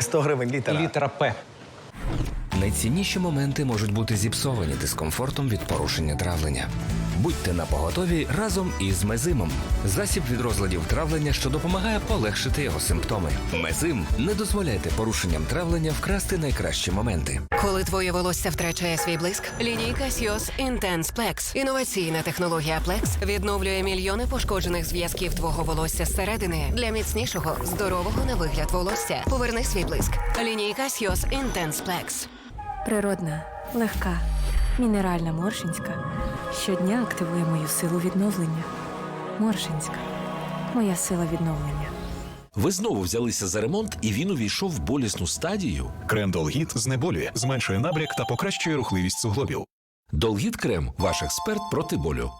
100 гривень літера. Літера П. Найцінніші моменти можуть бути зіпсовані дискомфортом від порушення травлення. Будьте на поготові разом із мезимом. Засіб від розладів травлення, що допомагає полегшити його симптоми. Мезим не дозволяйте порушенням травлення вкрасти найкращі моменти. Коли твоє волосся втрачає свій блиск, лінійка Сіос Intense Plex. Інноваційна технологія Plex відновлює мільйони пошкоджених зв'язків твого волосся зсередини для міцнішого, здорового на вигляд волосся. Поверни свій блиск. Лінійка Сіос Intense Plex. Природна, легка, мінеральна Моршинська щодня активує мою силу відновлення. Моршинська моя сила відновлення. Ви знову взялися за ремонт, і він увійшов в болісну стадію. Крем Долгіт знеболює, зменшує набряк та покращує рухливість суглобів. Долгіт Крем, ваш експерт проти болю.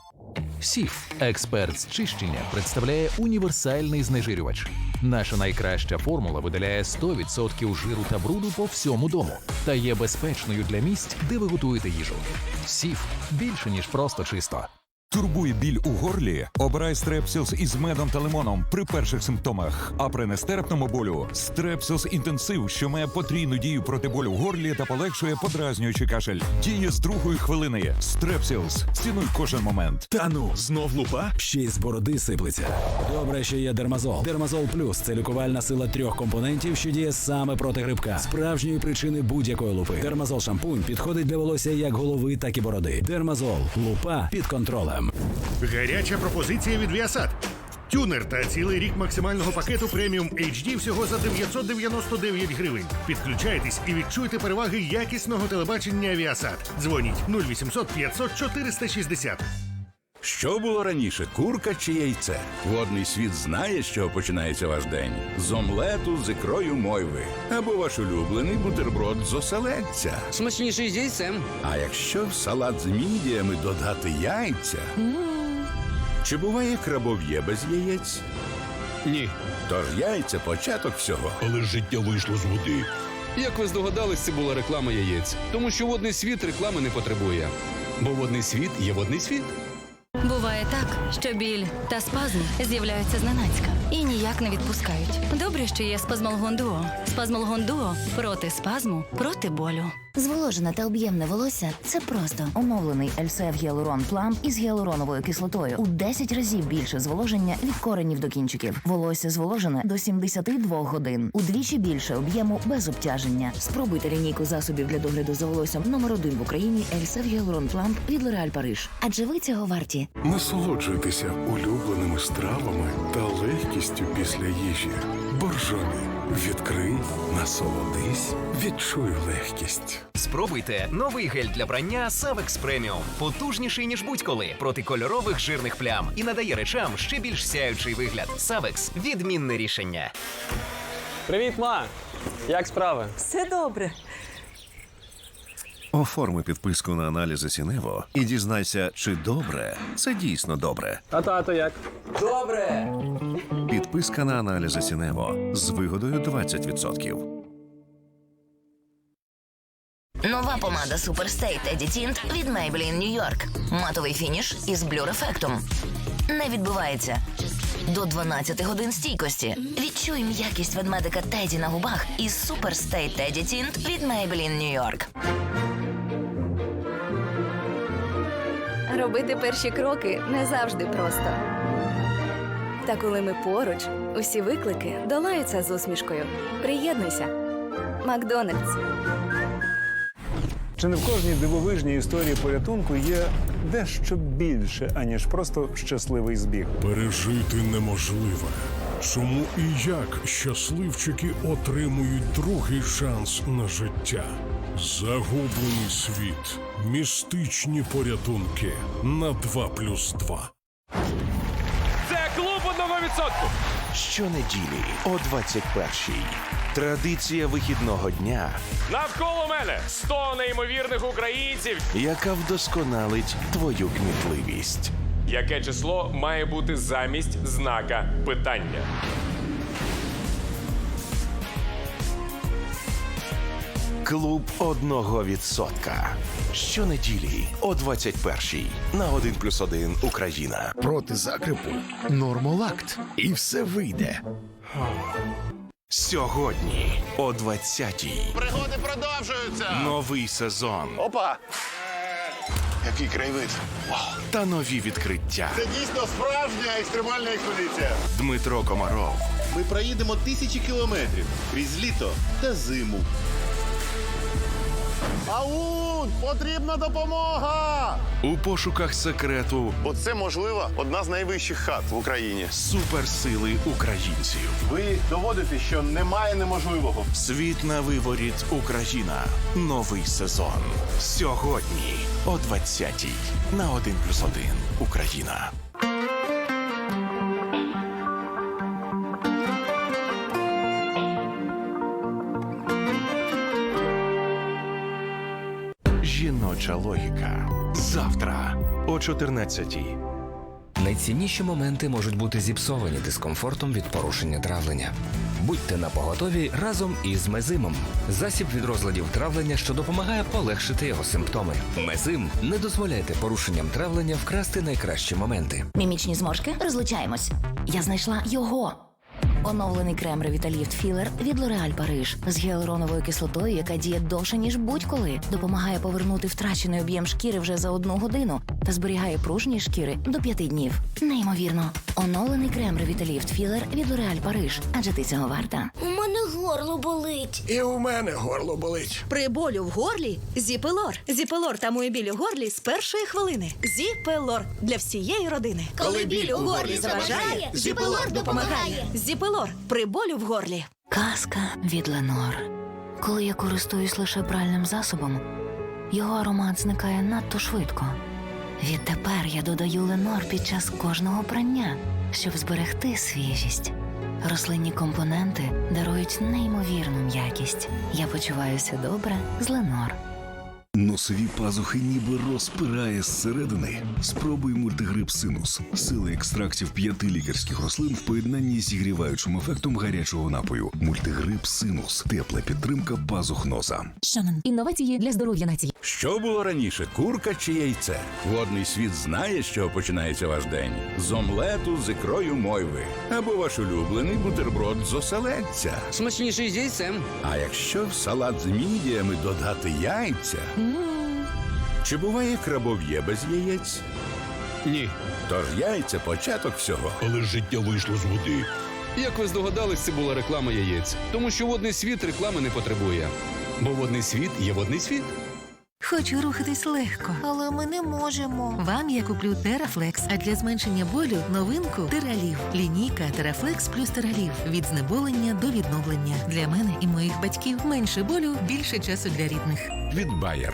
Сіф, експерт з чищення, представляє універсальний знежирювач. Наша найкраща формула видаляє 100% жиру та бруду по всьому дому та є безпечною для місць, де ви готуєте їжу. Сіф більше ніж просто чисто. Турбує біль у горлі? Обирай стрепсілс із медом та лимоном при перших симптомах. А при нестерпному болю стрепсілс інтенсив, що має потрійну дію проти болю в горлі та полегшує подразнюючий кашель. Діє з другої хвилини. Стрепсілс. Цінуй кожен момент. Та ну, знов лупа? Ще й з бороди сиплеться. Добре, що є дермазол. Дермазол плюс це лікувальна сила трьох компонентів, що діє саме проти грибка, справжньої причини будь-якої лупи. Дермазол шампунь підходить для волосся як голови, так і бороди. Дермазол лупа під контролем. Гаряча пропозиція від Віасад. Тюнер та цілий рік максимального пакету преміум HD всього за 999 гривень. Підключайтесь і відчуйте переваги якісного телебачення Віасад. Дзвоніть 0800 500 460. Що було раніше, курка чи яйце? Водний світ знає, з чого починається ваш день. З омлету з ікрою мойви. Або ваш улюблений бутерброд з оселедця. Смачніший з яйцем. А якщо в салат з мідіями додати яйця? Чи буває крабов'є без яєць? Ні. Тож яйця початок всього. Але життя вийшло з води. Як ви здогадались, це була реклама яєць, тому що водний світ реклами не потребує. Бо водний світ є водний світ. Буває так, що біль та спазм з'являються зненацька і ніяк не відпускають. Добре, що є спазмолгон дуо. Спазмолгон дуо проти спазму, проти болю. Зволожене та об'ємне волосся це просто оновлений Ельсев Гіалурон Плам із гіалуроновою кислотою у 10 разів більше зволоження від коренів до кінчиків. Волосся зволожене до 72 годин. Удвічі більше об'єму без обтяження. Спробуйте лінійку засобів для догляду за волоссям номер один в Україні Ельсев Гіалурон Плам від L'Oréal Париж. Адже ви цього варті. Насолоджуйтеся улюбленими стравами та легкістю після їжі. Боржомі. Відкрий, насолодись, відчуй легкість. Спробуйте новий гель для брання Savex Premium. Потужніший ніж будь-коли проти кольорових жирних плям і надає речам ще більш сяючий вигляд. Savex – відмінне рішення. Привіт, ма! Як справи? Все добре. Оформи підписку на аналізи Сінево і дізнайся, чи добре це дійсно добре. А тато як? добре. Підписка на аналізи Сінево з вигодою 20%. Нова помада Super Stay Teddy Tint від Maybelline New York. Матовий фініш із блюр-ефектом. Не відбувається. До 12 годин стійкості. Відчуй м'якість ведмедика Теді на губах із Stay Teddy Tint від Maybelline New York. Робити перші кроки не завжди просто. Та коли ми поруч, усі виклики долаються з усмішкою. Приєднуйся. Макдональдс. Чи не в кожній дивовижній історії порятунку є дещо більше, аніж просто щасливий збіг? Пережити неможливе. Чому і як щасливчики отримують другий шанс на життя? Загублений світ. Містичні порятунки на 2 плюс 2. Це клуб одного відсотку. Щонеділі о 21-й. Традиція вихідного дня, Навколо мене 100 неймовірних українців. яка вдосконалить твою кмітливість. Яке число має бути замість знака питання? Клуб одного відсотка. Щонеділі о 21-й на 1 плюс 1 Україна. Проти закрипу нормолакт. І все вийде. Сьогодні о 20-й. Пригоди продовжуються. Новий сезон Опа! Який краєвид. та нові відкриття. Це дійсно справжня екстремальна експедиція. Дмитро Комаров Ми проїдемо тисячі кілометрів крізь літо та зиму. Ау! Потрібна допомога! у пошуках секрету Оце, можливо, одна з найвищих хат в Україні. суперсили українців. Ви доводите, що немає неможливого. Світ на виворіт Україна. Новий сезон. Сьогодні о 20-й на 1+,1 Україна. Жіноча логіка. Завтра о 14-й. Найцінніші моменти можуть бути зіпсовані дискомфортом від порушення травлення. Будьте на поготові разом із мезимом. Засіб від розладів травлення, що допомагає полегшити його симптоми. Мезим не дозволяйте порушенням травлення вкрасти найкращі моменти. Мімічні зморшки? Розлучаємось. Я знайшла його. Оновлений крем Revitalift Filler від L'Oréal Париж з гіалуроновою кислотою, яка діє довше, ніж будь-коли, допомагає повернути втрачений об'єм шкіри вже за одну годину та зберігає пружні шкіри до п'яти днів. Неймовірно. Оновлений крем Revitalift Filler від L'Oréal Париж. Адже ти цього варта. Горло болить. І у мене горло болить. При болю в горлі Зіпелор. Зіпелор тамує біль у горлі з першої хвилини. Зіпелор для всієї родини. Коли біль у горлі заважає, Зіпелор допомагає. Зіпелор при болю в горлі. Казка від Ленор. Коли я користуюсь лише пральним засобом, його аромат зникає надто швидко. Відтепер я додаю Ленор під час кожного прання, щоб зберегти свіжість. Рослинні компоненти дарують неймовірну м'якість. Я почуваюся добре з Ленор. Носові пазухи ніби розпирає зсередини. Спробуй мультигрип синус. Сили екстрактів п'яти лікарських рослин в поєднанні з зігріваючим ефектом гарячого напою. Мультигрип синус. Тепла підтримка пазух носа. Шанон. Інновації для здоров'я нації. Що було раніше, курка чи яйце? Водний світ знає, з чого починається ваш день. З омлету з ікрою мойви. Або ваш улюблений бутерброд з оселедця. Смачніший з яйцем. А якщо в салат з мідіями додати яйця? Чи буває крабов'є без яєць? Ні. Тож яйця початок всього. Але життя вийшло з води. Як ви здогадались, це була реклама яєць, тому що водний світ реклами не потребує. Бо водний світ є водний світ. Хочу рухатись легко. Але ми не можемо. Вам я куплю Терафлекс, а для зменшення болю новинку Тералів. Лінійка Терафлекс плюс Тералів. Від знеболення до відновлення. Для мене і моїх батьків менше болю, більше часу для рідних. Від Bayer.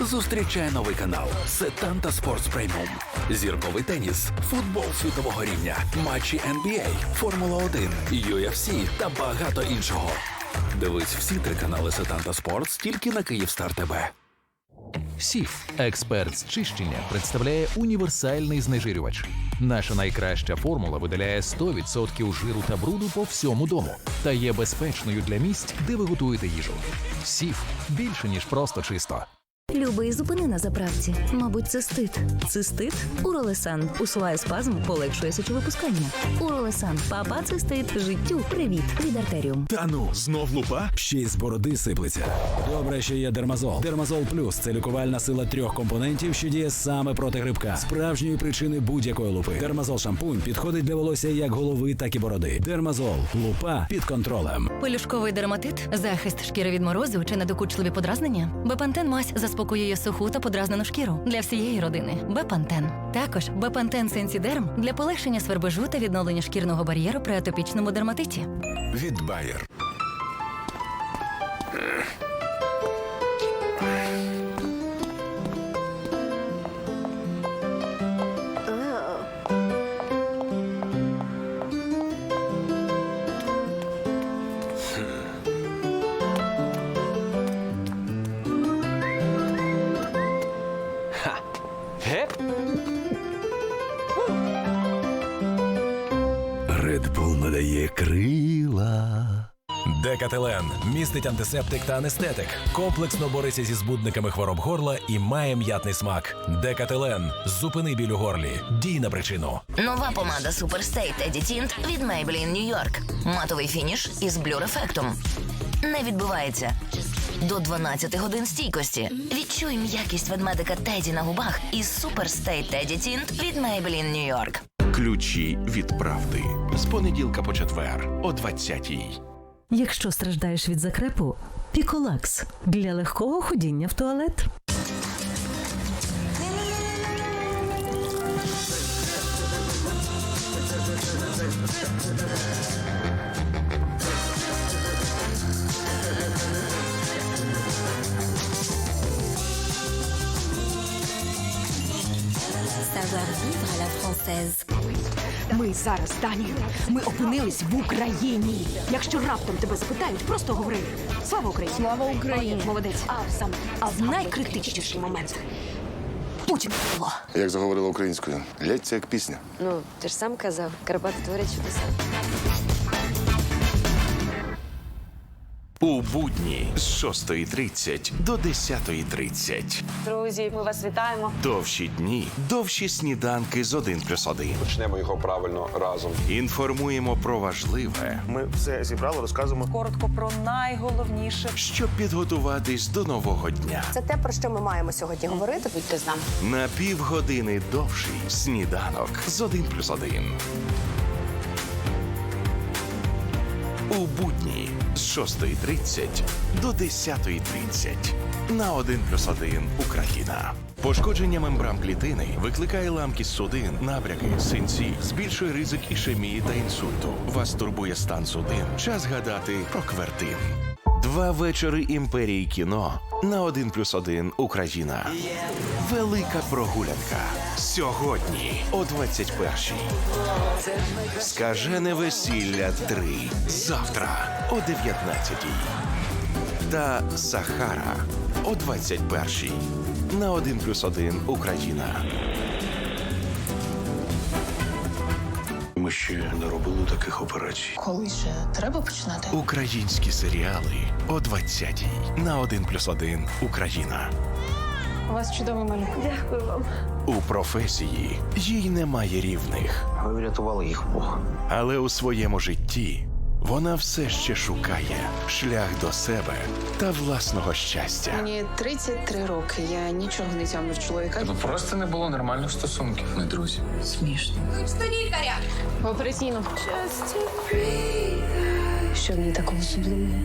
Зустрічає новий канал Сетанта Спортс Преміум. Зірковий теніс, футбол світового рівня, матчі NBA, Формула 1, UFC та багато іншого. Дивись всі три канали Сетанта Спортс тільки на Київстар ТВ. Сіф, експерт з чищення, представляє універсальний знежирювач. Наша найкраща формула видаляє 100% жиру та бруду по всьому дому та є безпечною для місць, де ви готуєте їжу. Сіф більше ніж просто чисто. Любий зупини на заправці. Мабуть, цистит. Цистит? Уролесан. Усуває спазм, полегшує сечовипускання. Уролесан. Папа цистит. Життю. Привіт. Від артеріум. Та ну, знов лупа? Ще й з бороди сиплеться. Добре, що є Дермазол. Дермазол плюс це лікувальна сила трьох компонентів, що діє саме проти грибка, справжньої причини будь-якої лупи. Дермазол шампунь підходить для волосся як голови, так і бороди. Дермазол. Лупа під контролем. Пелюшковий дерматит, захист шкіри від морозу чи недокучливі подразнення. Бепантен мазь заспокоює суху та подразнену шкіру для всієї родини. Бепантен. Також Бепантен Сенсідерм для полегшення свербежу та відновлення шкірного бар'єру при атопічному дерматиті. Від Bayer. Декателен містить антисептик та анестетик. Комплексно бореться зі збудниками хвороб горла і має м'ятний смак. Декателен зупини біль у горлі. Дій на причину. Нова помада Super Stay Teddy Tint від Maybelline New York. Матовий фініш із блюр-ефектом. Не відбивається. До 12 годин стійкості. Відчуй м'якість ведмедика Теді на губах із Super Stay Teddy Tint від Maybelline New York. Ключі від правди з понеділка по четвер о 20-й. Якщо страждаєш від закрепу, піколакс для легкого ходіння в туалет. Savoir-vivre à la française. Ми зараз, Данію, ми опинились в Україні. Якщо раптом тебе запитають, просто говори Слава Україні! Слава Україні! Молодець. А саме а в найкритичніший момент. Путін було. Як заговорила українською, лється як пісня. Ну, ти ж сам казав, Карпати творять чудеса. У будні з 6.30 до 10.30. Друзі, ми вас вітаємо. Довші дні, довші сніданки з 1 плюс 1. Почнемо його правильно разом. Інформуємо про важливе, Ми все зібрали, розказуємо. Коротко про найголовніше. щоб підготуватись до нового дня. Це те, про що ми маємо сьогодні говорити. Будьте з нами. На півгодини довший сніданок з 1 плюс 1. У будні 6.30 до 10.30 на 1 плюс 1 Україна. Пошкодження мембран клітини викликає ламкість судин, набряки, синці, збільшує ризик ішемії та інсульту. Вас турбує стан судин. Час гадати про квертин. Два вечори імперії кіно на 1 плюс 1 Україна. Велика прогулянка. Сьогодні о 21-й. Скажене весілля 3. Завтра о 19-й. Та Сахара о 21-й. На 1 плюс 1 Україна. Ми ще не робили таких операцій. Коли ще треба починати? Українські серіали о 20-й. На 1 плюс 1 Україна. У вас чудовий малюк. Дякую вам. У професії їй немає рівних. Ви врятували їх Бог. Але у своєму житті вона все ще шукає шлях до себе та власного щастя. Мені 33 роки. Я нічого не тямлю в чоловіка. Ну просто не було нормальних стосунків. Ми друзі. Смішно. Лікаря! В операційну. Що в ній такого особливого?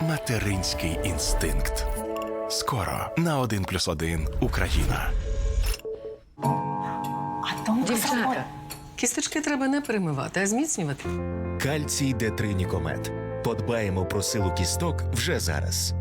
Материнський інстинкт. Скоро на 1 плюс 1 Україна. Дівчата, кісточки треба не перемивати, а зміцнювати. Кальцій Д3 Нікомет. Подбаємо про силу кісток вже зараз.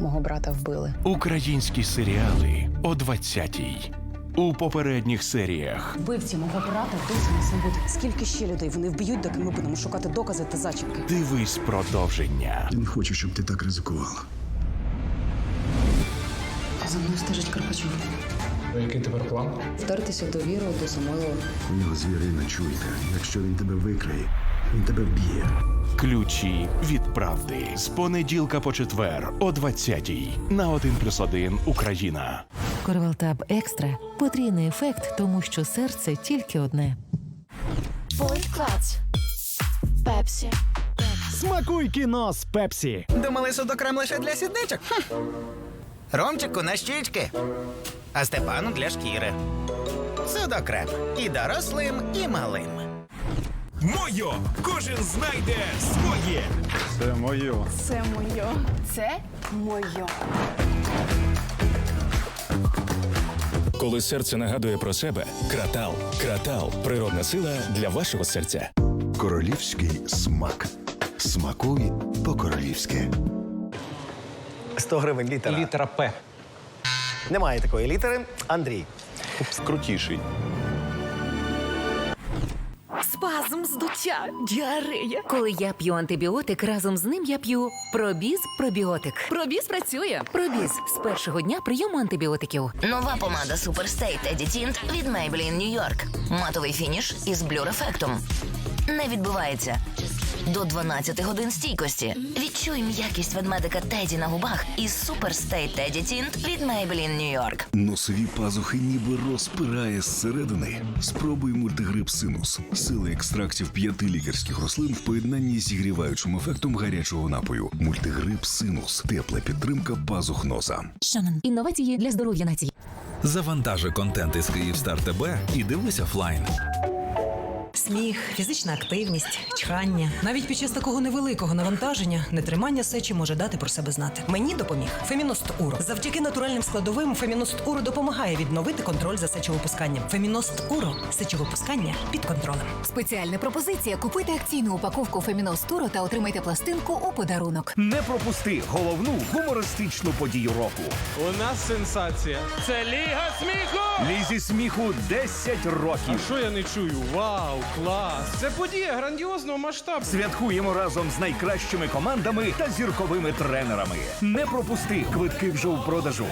Мого брата вбили. Українські серіали о 20-й. У попередніх серіях Вбивці мого брата досі не свободи. Скільки ще людей вони вб'ють, доки ми будемо шукати докази та зачіпки? дивись продовження. Я не хочу, щоб ти так ризикувала. За мною стежить Карпачов. Який тепер план? Вдертися в довіру до Самойлова. У нього звірина чуйка. Якщо він тебе викриє, він тебе вб'є. Ключі від правди з понеділка по четвер о 20-й на 1 плюс 1 Україна. Корвалтаб екстра потрійний ефект, тому що серце тільки одне. Полтклац. Пепсі. Смакуй кіно з Пепсі. Думали, судокрем лише для сідничок? Хм. Ромчику на щічки, а Степану для шкіри. Судокрем і дорослим, і малим. Мойо! Кожен знайде своє. Це моє. Це моє. Це моє. Коли серце нагадує про себе, кратал. Кратал природна сила для вашого серця. Королівський смак. Смакуй по-королівськи. 100 гривень літера. Літера П. Немає такої літери. Андрій. Крутіший. спазм, здуття, діарея. Коли я п'ю антибіотик, разом з ним я п'ю пробіз пробіотик. Пробіз працює. Пробіз з першого дня прийому антибіотиків. Нова помада Super Stay Teddy Tint від Maybelline New York. Матовий фініш із блюр-ефектом. Не відбивається. До 12 годин стійкості. Відчуй м'якість ведмедика Теді на губах із Super Stay Teddy Tint від Maybelline New York. Носові пазухи ніби розпирає зсередини. Спробуй мультигрип синус. Сила екстрактів п'яти лікарських рослин в поєднанні з зігріваючим ефектом гарячого напою. Мультигрип синус. Тепла підтримка пазух носа. Шанан. Інновації для здоров'я нації. Завантажи контент із Київстар ТБ і дивись офлайн. Сміх, фізична активність, чхання. Навіть під час такого невеликого навантаження нетримання сечі може дати про себе знати. Мені допоміг Феміност Уро. Завдяки натуральним складовим Феміност Уро допомагає відновити контроль за сечовипусканням. Феміност Уро сечовипускання під контролем. Спеціальна пропозиція: купуйте акційну упаковку Фемінос Туро та отримайте пластинку у подарунок. Не пропусти головну гумористичну подію року. У нас сенсація. Це Ліга сміху! Лізі сміху 10 років. А що я не чую? Вау, клас! Це подія грандіозного масштабу. Святкуємо разом з найкращими командами та зірковими тренерами. Не пропусти квитки вже у продажу.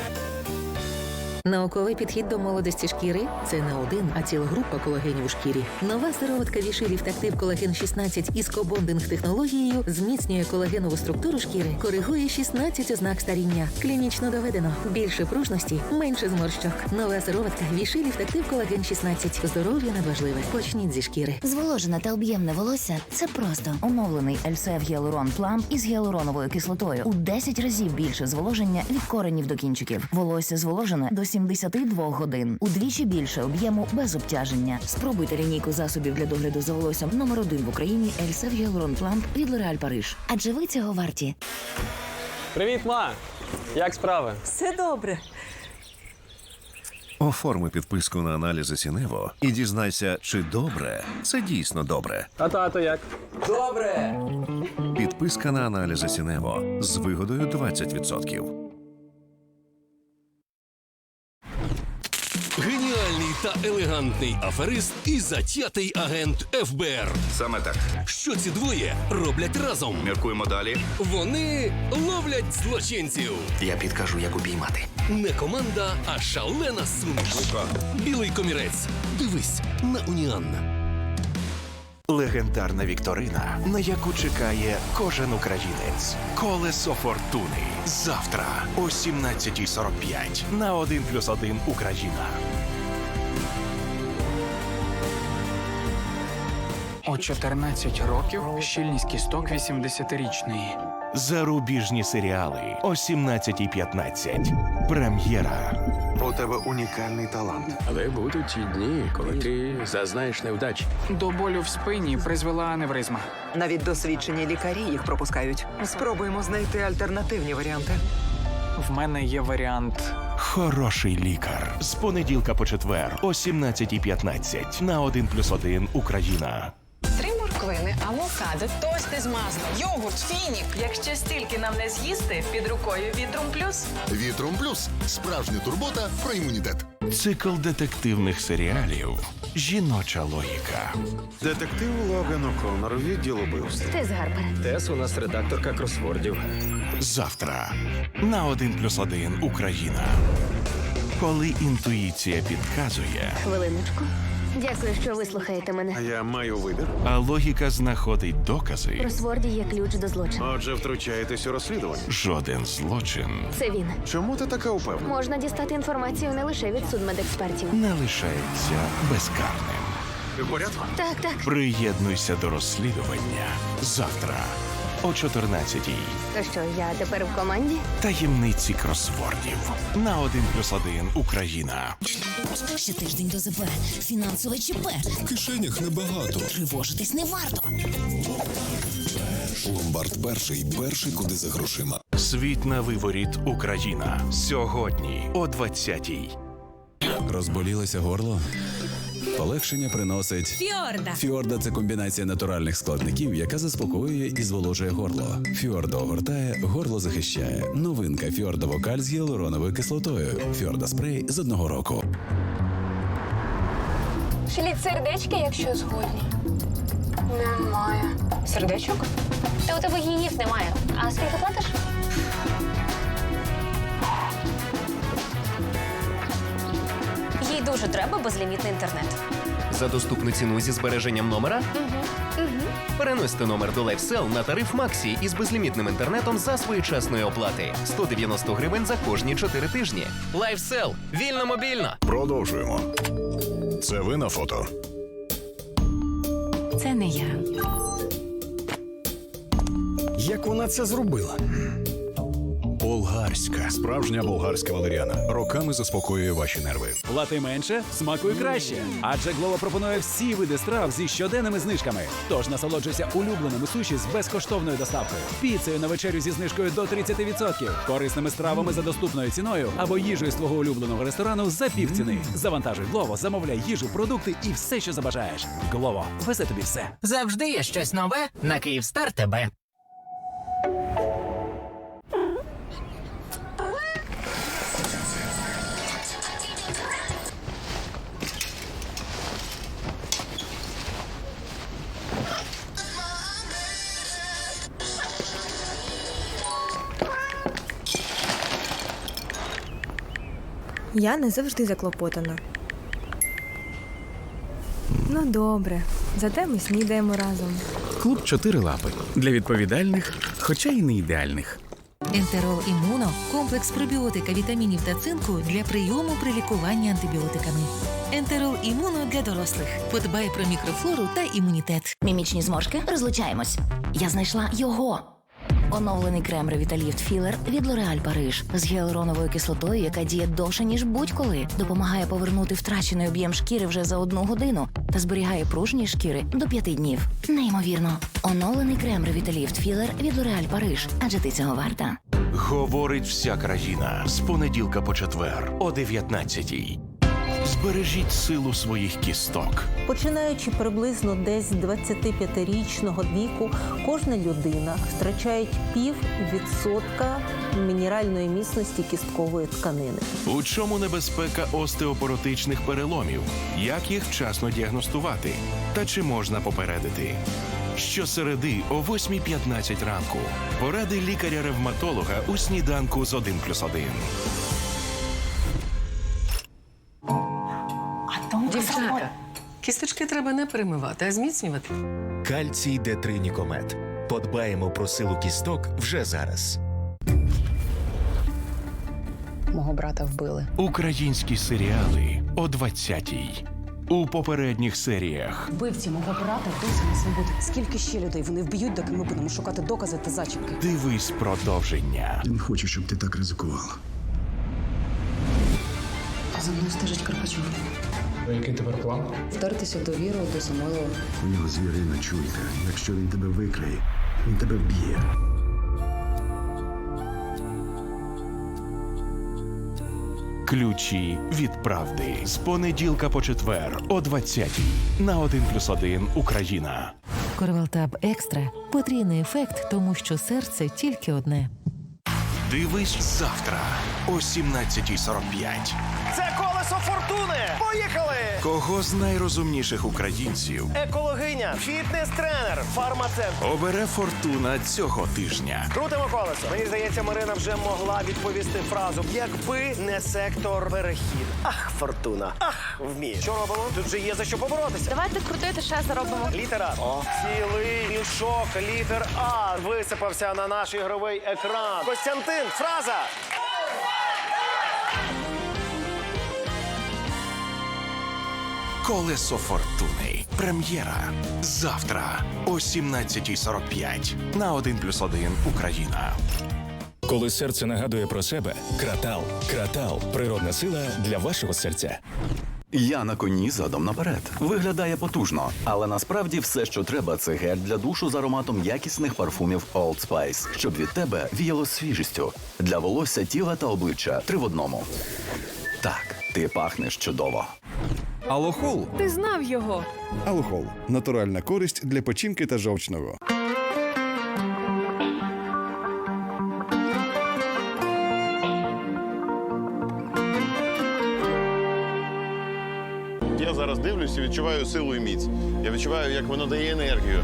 Науковий підхід до молодості шкіри це не один, а ціла група колагенів у шкірі. Нова сироватка Вішилів Тактив Колаген 16 із кобондинг технологією зміцнює колагенову структуру шкіри, коригує 16 ознак старіння. Клінічно доведено. Більше пружності, менше зморщок. Нова сироватка Вішилів Тактив Колаген 16. Здоров'я надважливе. Почніть зі шкіри. Зволожене та об'ємне волосся це просто оновлений LCF Гіалурон Плам із гіалуроновою кислотою. У 10 разів більше зволоження від коренів до кінчиків. Волосся зволожене до 72 годин. Удвічі більше об'єму без обтяження. Спробуйте лінійку засобів для догляду за волоссям номер один в Україні LCF Гіалурон Плам від L'Oréal Париж. Адже ви цього варті. Привіт, ма! Як справи? Все добре. Оформи підписку на аналізи Сінево і дізнайся, чи добре це дійсно добре. А тато як? Добре! Підписка на аналізи Сінево з вигодою 20%. Та елегантний аферист і затятий агент ФБР. Саме так. Що ці двоє роблять разом? Міркуємо далі. Вони ловлять злочинців. Я підкажу, як упіймати. Не команда, а шалена суміш. Білий комірець. Дивись на Уніан. Легендарна вікторина, на яку чекає кожен українець. Колесо фортуни. Завтра о 17.45 на 1 плюс 1 Україна. У 14 років щільність кісток 80-річної. Зарубіжні серіали о 17.15. Прем'єра. У тебе унікальний талант. Але будуть ті дні, коли ти зазнаєш невдач. До болю в спині призвела аневризма. Навіть досвідчені лікарі їх пропускають. Спробуємо знайти альтернативні варіанти. В мене є варіант. Хороший лікар. З понеділка по четвер о 17.15 на 1 плюс 1 Україна. Авокадо, тости з маслом, йогурт, фінік. Якщо стільки нам не з'їсти, під рукою вітрум плюс. Вітром плюс справжня турбота про імунітет. Цикл детективних серіалів Жіноча логіка. Детектив Логан О'Коннор, відділ убивств. Ти з Гарпер. Тес у нас редакторка кросвордів. Завтра на 1 плюс 1 Україна. Коли інтуїція підказує, Хвилиночку. Дякую, що ви слухаєте мене. Я маю вибір. а логіка знаходить докази, Про Сворді є ключ до злочину. Отже, втручаєтесь у розслідування. жоден злочин Це він. Чому ти така упевнена? Можна дістати інформацію не лише від судмедекспертів. не лишається безкарним. Ти в порядку? Так, так. Приєднуйся до розслідування завтра о 14-й. То що, я тепер в команді? Таємниці кросвордів на 1 плюс 1 Україна. Ще тиждень до ЗП. Фінансове ЧП. В кишенях небагато. Тривожитись не варто. Ломбард перший, перший куди за грошима. Світ на виворіт Україна. Сьогодні о 20-й. Розболілося горло? Полегшення приносить Фіорда. Фіорда це комбінація натуральних складників, яка заспокоює і зволожує горло. Фіорда огортає, горло захищає. Новинка Фіорда Вокаль з гіалуроновою кислотою. Фіорда спрей з одного року. Шліть сердечки, якщо згодні. Немає. Сердечок? Та у тебе гігів немає. А скільки платиш? Дуже треба безлімітний інтернет. За доступну ціну зі збереженням номера переносьте номер до LifeSell на тариф Максі із безлімітним інтернетом за своєчасної оплати 190 гривень за кожні 4 тижні. LifeSell. вільно мобільно. Продовжуємо. Це ви на фото. Це не я. Як вона це зробила? Болгарська. Справжня болгарська валеріана. Роками заспокоює ваші нерви. Плати менше, смакуй краще. Адже Глова пропонує всі види страв зі щоденними знижками. Тож насолоджуйся улюбленими суші з безкоштовною доставкою, піцею на вечерю зі знижкою до 30%, корисними стравами за доступною ціною або їжею з твого улюбленого ресторану за півціни. Завантажуй Глово, замовляй їжу, продукти і все, що забажаєш. Глово, везе тобі все. Завжди є щось нове на Київстар тебе. Я не завжди заклопотана. Ну добре, зате ми снідаємо разом. Клуб чотири лапи для відповідальних, хоча й не ідеальних. Ентерол імуно комплекс пробіотика, вітамінів та цинку для прийому при лікуванні антибіотиками. Ентерол імуно для дорослих. Подбай про мікрофлору та імунітет. Мімічні зморшки розлучаємось. Я знайшла його. Оновлений крем Revitalift Filler від L'Oréal Париж з гіалуроновою кислотою, яка діє довше, ніж будь-коли, допомагає повернути втрачений об'єм шкіри вже за одну годину та зберігає пружність шкіри до п'яти днів. Неймовірно. Оновлений крем Revitalift Filler від L'Oréal Париж. Адже ти цього варта. Говорить вся країна з понеділка по четвер о 19-й. Збережіть силу своїх кісток. Починаючи приблизно десь з 25-річного віку, кожна людина втрачає пів відсотка мінеральної міцності кісткової тканини. У чому небезпека остеопоротичних переломів? Як їх вчасно діагностувати? Та чи можна попередити? Щосереди о 8.15 ранку. Поради лікаря-ревматолога у сніданку з 1 кісточки треба не перемивати, а зміцнювати. Кальцій Д3 Нікомет. Подбаємо про силу кісток вже зараз. Мого брата вбили. Українські серіали о 20-й. У попередніх серіях Вбивці мого брата досі не свободи. Скільки ще людей вони вб'ють, доки ми будемо шукати докази та зачіпки. дивись продовження. Не хочу, щоб ти так ризикувала. За мною стежить Карпачов. Який тепер план? Вдертися в довіру до Самойлова. У нього звірина чуйка. Якщо він тебе викриє, він тебе вб'є. Ключі від правди з понеділка по четвер о 20-й на 1 плюс 1 Україна. Корвалтаб екстра потрійний ефект, тому що серце тільки одне. Дивись завтра о 17.45. Колесо фортуни! Поїхали! Кого з найрозумніших українців Екологиня, фітнес-тренер, фармацевт. обере фортуна цього тижня? Крутимо колесо. Мені здається, Марина вже могла відповісти фразу Якби не сектор перехід. Ах, фортуна. Ах, вміє. Що робимо? Тут же є за що поборотися. Давайте крутити ще заробимо. Літера О. Цілий мішок літер А висипався на наш ігровий екран. Костянтин, фраза. Колесо фортуни. Прем'єра. Завтра о 17.45 на 1 плюс 1 Україна. Коли серце нагадує про себе, кратал, кратал, природна сила для вашого серця. Я на коні задом наперед. Виглядає потужно, але насправді все, що треба, це гель для душу з ароматом якісних парфумів Old Spice, щоб від тебе віяло свіжістю. Для волосся, тіла та обличчя три в одному. Так, ти пахнеш чудово. Алохол. Ти знав його. Алохол натуральна користь для печінки та жовчного. Я зараз дивлюся, і відчуваю силу і міць. Я відчуваю, як воно дає енергію.